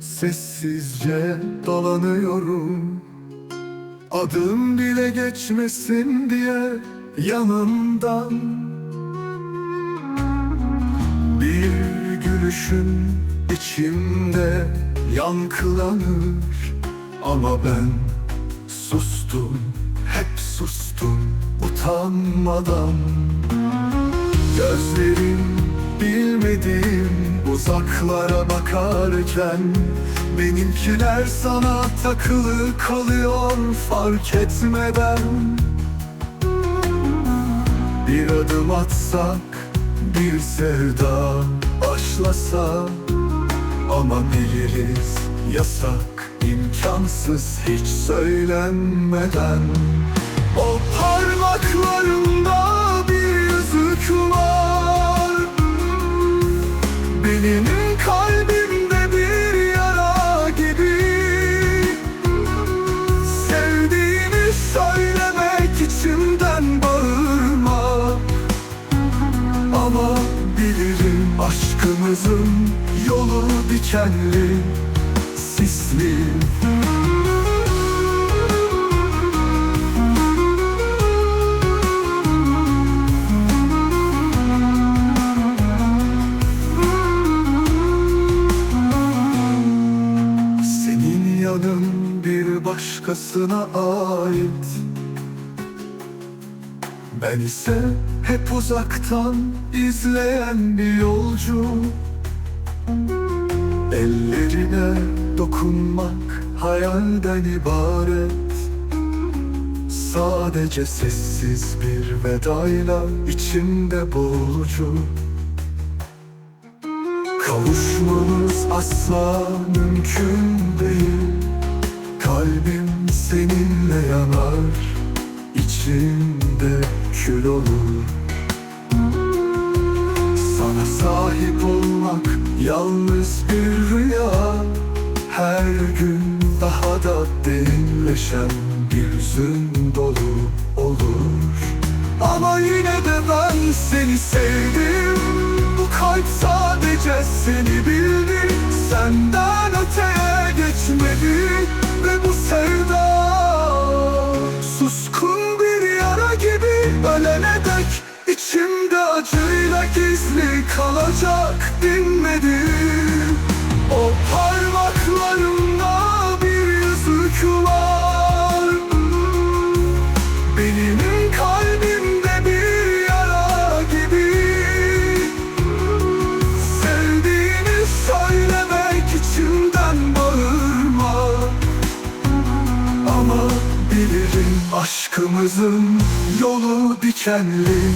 sessizce dolanıyorum. Adım bile geçmesin diye yanından Bir gülüşün içimde yankılanır Ama ben sustum, hep sustum utanmadan. Gözlerim bilmediğim uzaklara bakarken Benimkiler sana takılı kalıyor fark etmeden. Bir adım atsak bir sevda başlasa. Ama biliriz yasak imkansız hiç söylenmeden. O parmaklarında bilirim aşkımızın yolu dikenli, sisli. Senin yanın bir başkasına ait ben ise hep uzaktan izleyen bir yolcu. Ellerine dokunmak hayalden ibaret. Sadece sessiz bir vedayla içimde boğucu. Kavuşmamız asla mümkün değil. Kalbim seninle yanar olur. Sana sahip olmak yalnız bir rüya. Her gün daha da derinleşen bir hüzün dolu olur. Ama yine de ben seni sevdim. Bu kalp sadece seni bildi. Senden öteye geçmedi. Ve bu sevda Suskun bir yara gibi ölene aşkımızın yolu dikenli